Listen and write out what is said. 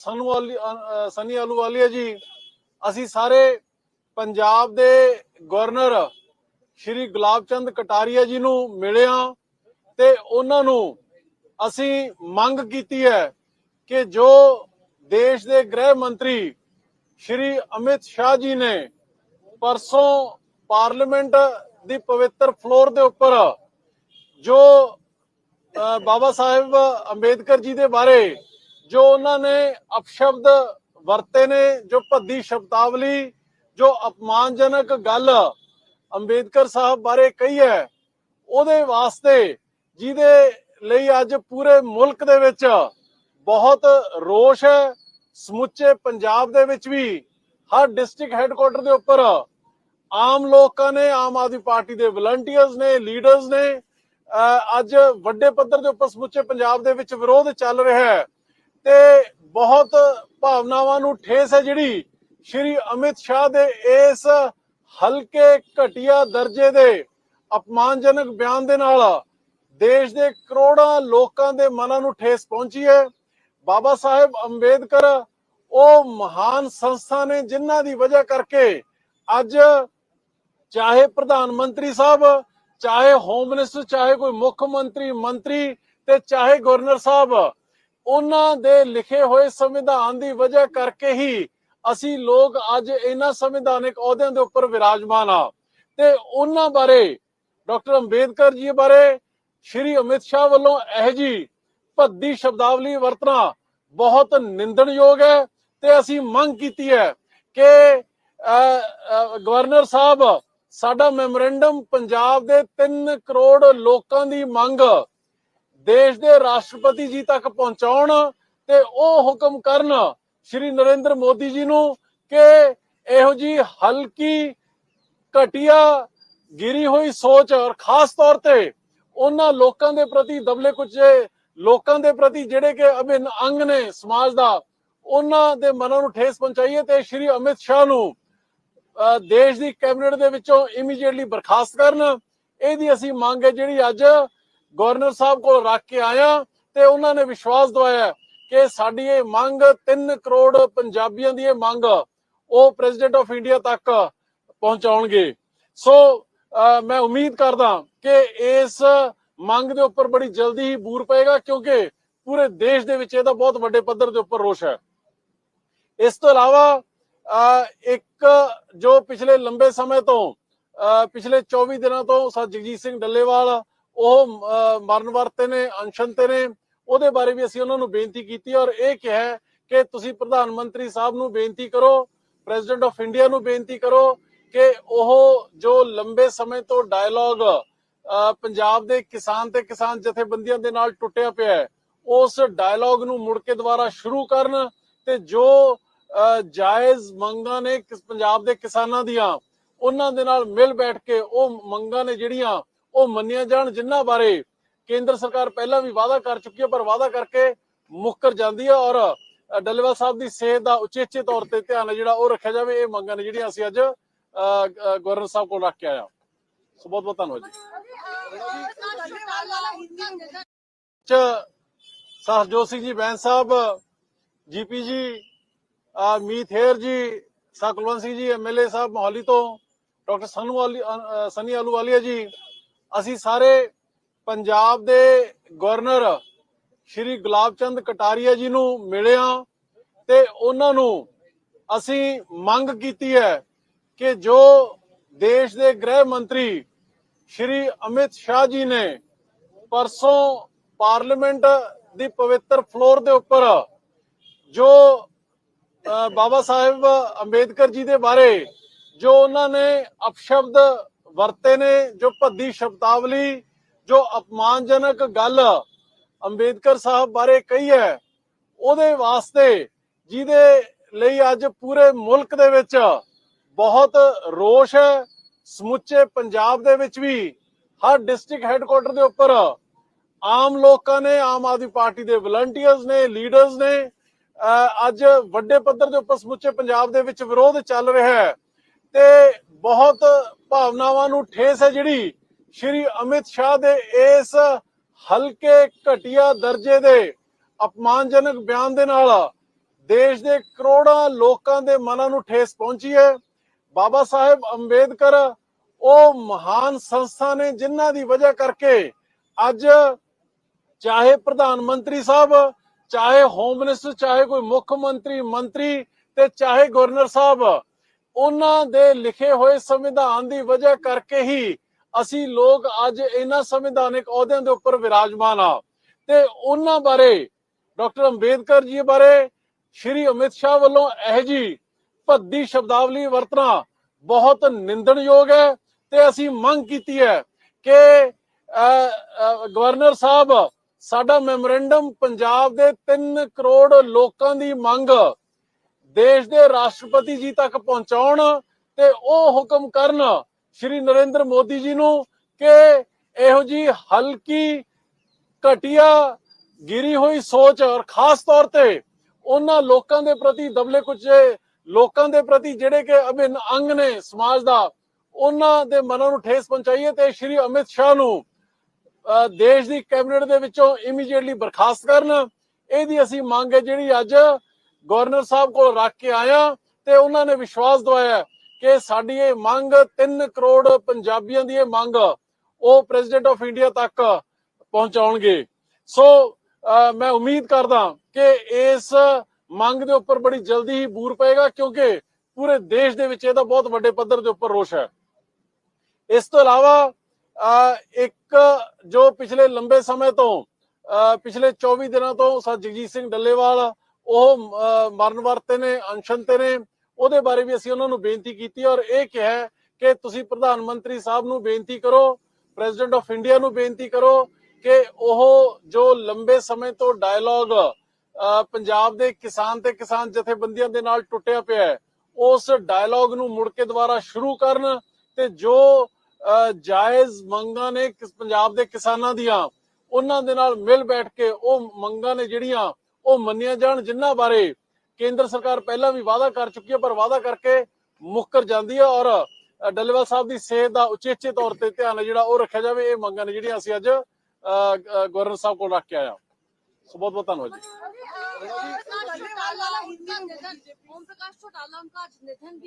ਸਾਨੂੰ ਵਾਲੀ ਅ, ਸਨੀ ਆਲੂਵਾਲੀਆ ਜੀ ਅਸੀਂ ਸਾਰੇ ਪੰਜਾਬ ਦੇ ਗਵਰਨਰ ਸ਼੍ਰੀ ਗੁਲਾਬ ਚੰਦ ਕਟਾਰੀਆ ਜੀ ਨੂੰ ਮਿਲਿਆ ਤੇ ਉਹਨਾਂ ਨੂੰ ਅਸੀਂ ਮੰਗ ਕੀਤੀ ਹੈ ਕਿ ਜੋ ਦੇਸ਼ ਦੇ ਗ੍ਰਹਿ ਮੰਤਰੀ ਸ਼੍ਰੀ ਅਮਿਤ ਸ਼ਾਹ ਜੀ ਨੇ ਪਰਸੋਂ ਪਾਰਲੀਮੈਂਟ ਦੀ ਪਵਿੱਤਰ ਫਲੋਰ ਦੇ ਉੱਪਰ ਜੋ ਬਾਬਾ ਸਾਹਿਬ ਅੰਬੇਦਕਰ ਜੀ ਦੇ ਬਾਰੇ ਜੋ ਉਹਨਾਂ ਨੇ ਅਪਸ਼ਬਦ ਵਰਤੇ ਨੇ, ਜੋ ਭੱਦੀ ਸ਼ਬਦਾਵਲੀ, ਜੋ ਅਪਮਾਨਜਨਕ ਗੱਲ ਅੰਬੇਦਕਰ ਸਾਹਿਬ ਬਾਰੇ ਕਹੀ ਹੈ, ਉਹਦੇ ਵਾਸਤੇ ਜਿਹਦੇ ਲਈ ਅੱਜ ਪੂਰੇ ਮੁਲਕ ਦੇ ਵਿੱਚ ਬਹੁਤ ਰੋਸ਼ ਹੈ, ਸਮੁੱਚੇ ਪੰਜਾਬ ਦੇ ਵਿੱਚ ਵੀ, ਹਰ ਡਿਸਟ੍ਰਿਕਟ ਹੈੱਡਕੁਆਟਰ ਦੇ ਉੱਪਰ ਆਮ ਲੋਕਾਂ ਨੇ, ਆਮ ਆਦਮੀ ਪਾਰਟੀ ਦੇ ਵਲੰਟੀਅਰਸ ਨੇ, ਲੀਡਰਸ ਨੇ, ਅਹ ਅੱਜ ਵੱਡੇ ਪੱਧਰ ਦੇ ਉੱਪਰ ਸਮੁੱਚੇ ਪੰਜਾਬ ਦੇ ਵਿੱਚ ਵਿਰੋਧ ਚੱਲ ਰਿਹਾ ਹੈ। ਤੇ ਬਹੁਤ ਭਾਵਨਾਵਾਂ ਨੂੰ ਠੇਸ ਹੈ ਜਿਹੜੀ ਸ਼੍ਰੀ ਅਮਿਤ ਸ਼ਾਹ ਦੇ ਇਸ ਹਲਕੇ ਘਟੀਆ ਦਰਜੇ ਦੇ ਅਪਮਾਨਜਨਕ ਬਿਆਨ ਦੇ ਨਾਲ ਦੇਸ਼ ਦੇ ਕਰੋੜਾਂ ਲੋਕਾਂ ਦੇ ਮਨਾਂ ਨੂੰ ਠੇਸ ਪਹੁੰਚੀ ਹੈ। ਬਾਬਾ ਸਾਹਿਬ ਅੰਬੇਦਕਰ ਉਹ ਮਹਾਨ ਸੰਸਥਾ ਨੇ ਜਿਨ੍ਹਾਂ ਦੀ ਵਜ੍ਹਾ ਕਰਕੇ ਅੱਜ ਚਾਹੇ ਪ੍ਰਧਾਨ ਮੰਤਰੀ ਸਾਹਿਬ, ਚਾਹੇ ਹੋਮ ਮਿਨਿਸਟਰ ਚਾਹੇ ਕੋਈ ਮੁੱਖ ਮੰਤਰੀ ਮੰਤਰੀ ਤੇ ਚਾਹੇ ਗਵਰਨਰ ਸਾਹਿਬ ਉਹਨਾਂ ਦੇ ਲਿਖੇ ਹੋਏ ਸੰਵਿਧਾਨ ਦੀ ਵਜ੍ਹਾ ਕਰਕੇ ਹੀ ਅਸੀਂ ਲੋਕ ਅੱਜ ਇਹਨਾਂ ਸੰਵਿਧਾਨਿਕ ਅਹੁਦਿਆਂ ਦੇ ਉੱਪਰ ਵਿਰਾਜਮਾਨ ਆ ਤੇ ਉਹਨਾਂ ਬਾਰੇ, ਡਾਕਟਰ ਅੰਬੇਦਕਰ ਜੀ ਬਾਰੇ, ਸ਼੍ਰੀ ਅਮਿਤ ਸ਼ਾਹ ਵੱਲੋਂ ਇਹ ਜੀ ਭੱਦੀ ਸ਼ਬਦਾਵਲੀ ਵਰਤਣਾ ਬਹੁਤ ਨਿੰਦਣਯੋਗ ਹੈ ਤੇ ਅਸੀਂ ਮੰਗ ਕੀਤੀ ਹੈ ਕਿ ਗਵਰਨਰ ਸਾਹਿਬ, ਸਾਡਾ ਮੈਮੋਰੈਂਡਮ ਪੰਜਾਬ ਦੇ 3 ਕਰੋੜ ਲੋਕਾਂ ਦੀ ਮੰਗ ਦੇਸ਼ ਦੇ ਰਾਸ਼ਟਰਪਤੀ ਜੀ ਤੱਕ ਪਹੁੰਚਾਉਣ ਤੇ ਉਹ ਹੁਕਮ ਕਰਨ ਸ਼੍ਰੀ ਨਰਿੰਦਰ ਮੋਦੀ ਜੀ ਨੂੰ ਕਿ ਇਹੋ ਜੀ ਹਲਕੀ ਘਟੀਆ ਗਿਰੀ ਹੋਈ ਸੋਚ ਔਰ ਖਾਸ ਤੌਰ ਤੇ ਉਹਨਾਂ ਲੋਕਾਂ ਦੇ ਪ੍ਰਤੀ ਦਬਲੇ ਕੁਚੇ ਲੋਕਾਂ ਦੇ ਪ੍ਰਤੀ ਜਿਹੜੇ ਕਿ ਅਭਿੰਨ ਅੰਗ ਨੇ ਸਮਾਜ ਦਾ, ਉਹਨਾਂ ਦੇ ਮਨਾਂ ਨੂੰ ਠੇਸ ਪਹੁੰਚਾਈਏ ਤੇ ਸ਼੍ਰੀ ਅਮਿਤ ਸ਼ਾਹ ਨੂੰ ਅਹ ਦੇਸ਼ ਦੀ ਕੈਬਨਿਟ ਦੇ ਵਿੱਚੋਂ ਇਮੀਡੀਏਟਲੀ ਬਰਖਾਸਤ ਕਰਨ। ਇਹਦੀ ਅਸੀਂ ਮੰਗ ਹੈ ਜਿਹੜੀ ਅੱਜ ਗਵਰਨਰ ਸਾਹਿਬ ਕੋਲ ਰੱਖ ਕੇ ਆਇਆ ਤੇ ਉਹਨਾਂ ਨੇ ਵਿਸ਼ਵਾਸ ਦਵਾਇਆ ਕਿ ਸਾਡੀ ਇਹ ਮੰਗ 3 ਕਰੋੜ ਪੰਜਾਬੀਆਂ ਦੀ ਇਹ ਮੰਗ ਉਹ ਪ੍ਰੈਜ਼ੀਡੈਂਟ ਆਫ ਇੰਡੀਆ ਤੱਕ ਪਹੁੰਚਾਉਣਗੇ। ਸੋ ਮੈਂ ਉਮੀਦ ਕਰਦਾ ਕਿ ਇਸ ਮੰਗ ਦੇ ਉੱਪਰ ਬੜੀ ਜਲਦੀ ਹੀ ਬੂਰ ਪਏਗਾ ਕਿਉਂਕਿ ਪੂਰੇ ਦੇਸ਼ ਦੇ ਵਿੱਚ ਇਹਦਾ ਬਹੁਤ ਵੱਡੇ ਪੱਧਰ ਦੇ ਉੱਪਰ ਰੋਸ਼ ਹੈ। ਇਸ ਤੋਂ ਇਲਾਵਾ ਅਹ ਇੱਕ ਜੋ ਪਿਛਲੇ ਲੰਬੇ ਸਮੇਂ ਤੋਂ ਅਹ ਪਿਛਲੇ 24 ਦਿਨਾਂ ਤੋਂ ਸਰ ਜਗਜੀਤ ਸਿੰਘ ਡੱਲੇਵਾਲ ਉਹ ਮਰਨ ਵਰਤੇ ਨੇ ਅਨਸ਼ਨ ਤੇ ਨੇ, ਉਹਦੇ ਬਾਰੇ ਵੀ ਅਸੀਂ ਉਹਨਾਂ ਨੂੰ ਬੇਨਤੀ ਕੀਤੀ ਔਰ ਇਹ ਕਿਹਾ ਕਿ ਤੁਸੀਂ ਪ੍ਰਧਾਨ ਮੰਤਰੀ ਸਾਹਿਬ ਨੂੰ ਬੇਨਤੀ ਕਰੋ, ਪ੍ਰੈਜ਼ੀਡੈਂਟ ਆਫ ਇੰਡੀਆ ਨੂੰ ਬੇਨਤੀ ਕਰੋ ਕਿ ਉਹ ਜੋ ਲੰਬੇ ਸਮੇਂ ਤੋਂ ਡਾਇਲੌਗ ਪੰਜਾਬ ਦੇ ਕਿਸਾਨ ਤੇ ਕਿਸਾਨ ਜਥੇਬੰਦੀਆਂ ਦੇ ਨਾਲ ਟੁੱਟਿਆ ਪਿਆ ਹੈ, ਉਸ ਡਾਇਲੌਗ ਨੂੰ ਮੁੜ ਕੇ ਦੁਬਾਰਾ ਸ਼ੁਰੂ ਕਰਨ ਤੇ ਜੋ ਜਾਇਜ਼ ਮੰਗਾਂ ਨੇ ਪੰਜਾਬ ਦੇ ਕਿਸਾਨਾਂ ਦੀਆਂ, ਉਹਨਾਂ ਦੇ ਨਾਲ ਮਿਲ ਬੈਠ ਕੇ ਉਹ ਮੰਗਾਂ ਨੇ ਜਿਹੜੀਆਂ ਉਹ ਮੰਨੀਆਂ ਜਾਣ ਜਿਨ੍ਹਾਂ ਬਾਰੇ ਕੇਂਦਰ ਸਰਕਾਰ ਪਹਿਲਾਂ ਵੀ ਵਾਅਦਾ ਕਰ ਚੁੱਕੀ ਹੈ, ਪਰ ਵਾਅਦਾ ਕਰਕੇ ਮੁੱਕਰ ਜਾਂਦੀ ਹੈ ਔਰ ਡੱਲੇਵਾਲ ਸਾਹਿਬ ਦੀ ਸਿਹਤ ਦਾ ਉਚੇਚੇ ਤੌਰ ਤੇ ਧਿਆਨ ਜਿਹੜਾ ਉਹ ਰੱਖਿਆ ਜਾਵੇ, ਇਹ ਮੰਗਾਂ ਨੇ ਜਿਹੜੀਆਂ ਅਸੀਂ ਅੱਜ ਗਵਰਨਰ ਸਾਹਿਬ ਕੋਲ ਰੱਖ ਕੇ ਆਇਆ ਸੋ ਬਹੁਤ ਬਹੁਤ ਧੰਨਵਾਦ ਜੀ। ਚ ਸਰਜੋਤ ਸਿੰਘ ਜੀ, ਬੈਂਸ ਸਾਹਿਬ, ਜੀਪੀ ਜੀ ਮੀਥੇਰ ਜੀ ਸਾ ਸਿੰਘ ਜੀ ਐਮਐਲਏ ਸਾਹਿਬ ਮੋਹਾਲੀ ਤੋਂ, ਡਾਕਟਰ ਸਨੂ ਵਾਲੀ ਸਨੀ ਆਲੂਵਾਲੀਆ ਜੀ ਅਸੀਂ ਸਾਰੇ ਪੰਜਾਬ ਦੇ ਗਵਰਨਰ ਸ਼੍ਰੀ ਗੁਲਾਬ ਚੰਦ ਕਟਾਰੀਆ ਜੀ ਨੂੰ ਮਿਲਿਆ ਤੇ ਉਹਨਾਂ ਨੂੰ ਅਸੀਂ ਮੰਗ ਕੀਤੀ ਹੈ ਕਿ ਜੋ ਦੇਸ਼ ਦੇ ਗ੍ਰਹਿ ਮੰਤਰੀ ਸ਼੍ਰੀ ਅਮਿਤ ਸ਼ਾਹ ਜੀ ਨੇ ਪਰਸੋਂ ਪਾਰਲੀਮੈਂਟ ਦੀ ਪਵਿੱਤਰ ਫਲੋਰ ਦੇ ਉੱਪਰ ਜੋ ਬਾਬਾ ਸਾਹਿਬ ਅੰਬੇਦਕਰ ਜੀ ਦੇ ਬਾਰੇ ਜੋ ਉਹਨਾਂ ਨੇ ਅਪਸ਼ਬਦ ਵਰਤੇ ਨੇ ਜੋ ਭੱਦੀ ਸ਼ਬਦਾਵਲੀ, ਜੋ ਅਪਮਾਨਜਨਕ ਗੱਲ ਅੰਬੇਦਕਰ ਸਾਹਿਬ ਬਾਰੇ ਕਹੀ ਹੈ, ਉਹਦੇ ਵਾਸਤੇ ਜਿਹਦੇ ਲਈ ਅੱਜ ਪੂਰੇ ਮੁਲਕ ਦੇ ਵਿੱਚ ਬਹੁਤ ਰੋਸ਼ ਹੈ, ਸਮੁੱਚੇ ਪੰਜਾਬ ਦੇ ਵਿੱਚ ਵੀ, ਹਰ ਡਿਸਟ੍ਰਿਕਟ ਹੈੱਡਕੁਆਟਰ ਦੇ ਉੱਪਰ ਆਮ ਲੋਕਾਂ ਨੇ, ਆਮ ਆਦਮੀ ਪਾਰਟੀ ਦੇ ਵਲੰਟੀਅਰਸ ਨੇ, ਲੀਡਰਸ ਨੇ ਅਹ ਅੱਜ ਵੱਡੇ ਪੱਧਰ ਦੇ ਉੱਪਰ ਸਮੁੱਚੇ ਪੰਜਾਬ ਦੇ ਵਿੱਚ ਵਿਰੋਧ ਚੱਲ ਰਿਹਾ ਹੈ ਤੇ ਬਹੁਤ ਭਾਵਨਾਵਾਂ ਨੂੰ ਠੇਸ ਹੈ ਜਿਹੜੀ ਸ਼੍ਰੀ ਅਮਿਤ ਸ਼ਾਹ ਦੇ ਇਸ ਹਲਕੇ ਘਟੀਆ ਦਰਜੇ ਦੇ ਅਪਮਾਨਜਨਕ ਬਿਆਨ ਦੇ ਨਾਲ ਦੇਸ਼ ਦੇ ਕਰੋੜਾਂ ਲੋਕਾਂ ਦੇ ਮਨਾਂ ਨੂੰ ਠੇਸ ਪਹੁੰਚੀ ਹੈ। ਬਾਬਾ ਸਾਹਿਬ ਅੰਬੇਦਕਰ ਉਹ ਮਹਾਨ ਸੰਸਥਾ ਨੇ ਜਿਨ੍ਹਾਂ ਦੀ ਵਜ੍ਹਾ ਕਰਕੇ ਅੱਜ ਚਾਹੇ ਪ੍ਰਧਾਨ ਮੰਤਰੀ ਸਾਹਿਬ, ਚਾਹੇ ਹੋਮ ਮਿਨਿਸਟਰ ਚਾਹੇ ਕੋਈ ਮੁੱਖ ਮੰਤਰੀ ਮੰਤਰੀ ਤੇ ਚਾਹੇ ਗਵਰਨਰ ਸਾਹਿਬ ਉਹਨਾਂ ਦੇ ਲਿਖੇ ਹੋਏ ਸੰਵਿਧਾਨ ਦੀ ਵਜ੍ਹਾ ਕਰਕੇ ਹੀ ਅਸੀਂ ਲੋਕ ਅੱਜ ਇਹਨਾਂ ਸੰਵਿਧਾਨਿਕ ਅਹੁਦਿਆਂ ਦੇ ਉੱਪਰ ਵਿਰਾਜਮਾਨ ਆ ਤੇ ਉਹਨਾਂ ਬਾਰੇ, ਡਾਕਟਰ ਅੰਬੇਦਕਰ ਜੀ ਬਾਰੇ, ਸ਼੍ਰੀ ਅਮਿਤ ਸ਼ਾਹ ਵੱਲੋਂ ਇਹ ਜੀ ਭੱਦੀ ਸ਼ਬਦਾਵਲੀ ਵਰਤਣਾ ਬਹੁਤ ਨਿੰਦਣਯੋਗ ਹੈ ਤੇ ਅਸੀਂ ਮੰਗ ਕੀਤੀ ਹੈ ਕਿ ਗਵਰਨਰ ਸਾਹਿਬ, ਸਾਡਾ ਮੈਮੋਰੈਂਡਮ ਪੰਜਾਬ ਦੇ 3 ਕਰੋੜ ਲੋਕਾਂ ਦੀ ਮੰਗ ਦੇਸ਼ ਦੇ ਰਾਸ਼ਟਰਪਤੀ ਜੀ ਤੱਕ ਪਹੁੰਚਾਉਣ ਤੇ ਉਹ ਹੁਕਮ ਕਰਨ ਸ਼੍ਰੀ ਨਰਿੰਦਰ ਮੋਦੀ ਜੀ ਨੂੰ ਕਿ ਇਹੋ ਜੀ ਹਲਕੀ ਘਟੀਆ ਗਿਰੀ ਹੋਈ ਸੋਚ ਔਰ ਖਾਸ ਤੌਰ ਤੇ ਉਹਨਾਂ ਲੋਕਾਂ ਦੇ ਪ੍ਰਤੀ ਦਬਲੇ ਕੁਚੇ ਲੋਕਾਂ ਦੇ ਪ੍ਰਤੀ ਜਿਹੜੇ ਕਿ ਅਭਿੰਨ ਅੰਗ ਨੇ ਸਮਾਜ ਦਾ ਉਹਨਾਂ ਦੇ ਮਨਾਂ ਨੂੰ ਠੇਸ ਪਹੁੰਚਾਈਏ ਤੇ ਸ਼੍ਰੀ ਅਮਿਤ ਸ਼ਾਹ ਨੂੰ ਅਹ, ਦੇਸ਼ ਦੀ ਕੈਬਨਿਟ ਦੇ ਵਿੱਚੋਂ ਇਮੀਡੀਏਟਲੀ ਬਰਖਾਸਤ ਕਰਨ। ਇਹਦੀ ਅਸੀਂ ਮੰਗ ਹੈ ਜਿਹੜੀ ਅੱਜ ਗਵਰਨਰ ਸਾਹਿਬ ਕੋਲ ਰੱਖ ਕੇ ਆਇਆ ਤੇ ਉਹਨਾਂ ਨੇ ਵਿਸ਼ਵਾਸ ਦਵਾਇਆ ਕਿ ਸਾਡੀ ਇਹ ਮੰਗ 3 ਕਰੋੜ ਪੰਜਾਬੀਆਂ ਦੀ ਇਹ ਮੰਗ ਉਹ ਪ੍ਰੈਜ਼ੀਡੈਂਟ ਆਫ ਇੰਡੀਆ ਤੱਕ ਪਹੁੰਚਾਉਣਗੇ। ਸੋ ਮੈਂ ਉਮੀਦ ਕਰਦਾ ਕਿ ਇਸ ਮੰਗ ਦੇ ਉੱਪਰ ਬੜੀ ਜਲਦੀ ਹੀ ਬੂਰ ਪਏਗਾ ਕਿਉਂਕਿ ਪੂਰੇ ਦੇਸ਼ ਦੇ ਵਿੱਚ ਇਹਦਾ ਬਹੁਤ ਵੱਡੇ ਪੱਧਰ ਦੇ ਉੱਪਰ ਰੋਸ਼ ਹੈ। ਇਸ ਤੋਂ ਇਲਾਵਾ ਅਹ, ਇੱਕ ਜੋ ਪਿਛਲੇ ਲੰਬੇ ਸਮੇਂ ਤੋਂ ਅਹ, ਪਿਛਲੇ 24 ਦਿਨਾਂ ਤੋਂ ਸਰ ਜਗਜੀਤ ਸਿੰਘ ਡੱਲੇਵਾਲ ਉਹ ਮਰਨ ਵਰਤੇ ਨੇ ਅਨਸ਼ਨ ਤੇ ਨੇ, ਉਹਦੇ ਬਾਰੇ ਵੀ ਅਸੀਂ ਉਹਨਾਂ ਨੂੰ ਬੇਨਤੀ ਕੀਤੀ ਔਰ ਇਹ ਕਿਹਾ ਕਿ ਤੁਸੀਂ ਪ੍ਰਧਾਨ ਮੰਤਰੀ ਸਾਹਿਬ ਨੂੰ ਬੇਨਤੀ ਕਰੋ ਪ੍ਰੈਜ਼ੀਡੈਂਟ ਆਫ ਇੰਡੀਆ ਨੂੰ ਬੇਨਤੀ ਕਰੋ ਕਿ ਉਹ ਜੋ ਲੰਬੇ ਸਮੇਂ ਤੋਂ ਡਾਇਲੌਗ ਪੰਜਾਬ ਦੇ ਕਿਸਾਨ ਤੇ ਕਿਸਾਨ ਜਥੇਬੰਦੀਆਂ ਦੇ ਨਾਲ ਟੁੱਟਿਆ ਪਿਆ ਹੈ, ਉਸ ਡਾਇਲੌਗ ਨੂੰ ਮੁੜ ਕੇ ਦੁਬਾਰਾ ਸ਼ੁਰੂ ਕਰਨ ਤੇ ਜੋ ਜਾਇਜ਼ ਮੰਗਾਂ ਨੇ ਪੰਜਾਬ ਦੇ ਕਿਸਾਨਾਂ ਦੀਆਂ, ਉਹਨਾਂ ਦੇ ਨਾਲ ਮਿਲ ਬੈਠ ਕੇ ਉਹ ਮੰਗਾਂ ਨੇ ਜਿਹੜੀਆਂ ਉਹ ਮੰਨੀਆਂ ਜਾਣ ਜਿਨ੍ਹਾਂ ਬਾਰੇ ਕੇਂਦਰ ਸਰਕਾਰ ਪਹਿਲਾਂ ਵੀ ਵਾਅਦਾ ਕਰ ਚੁੱਕੀ ਹੈ ਪਰ ਵਾਅਦਾ ਕਰਕੇ ਮੁੱਕਰ ਜਾਂਦੀ ਹੈ ਔਰ ਅ, ਡੱਲੇਵਾਲ ਸਾਹਿਬ ਦੀ ਸਿਹਤ ਦਾ ਉਚੇਚੇ ਤੌਰ ਤੇ ਧਿਆਨ ਹੈ ਜਿਹੜਾ ਉਹ ਰੱਖਿਆ ਜਾਵੇ ਇਹ ਮੰਗਾਂ ਨੇ ਜਿਹੜੀਆਂ ਅਸੀਂ ਅੱਜ ਅ, ਅ, ਗਵਰਨਰ ਸਾਹਿਬ ਕੋਲ ਰੱਖ ਕੇ ਆਇਆ ਸੋ ਬਹੁਤ ਬਹੁਤ ਧੰਨਵਾਦ ਜੀ ओम प्रकाश चौटाला उनका निधन ओम प्रकाश चौटाला उनका निधन भी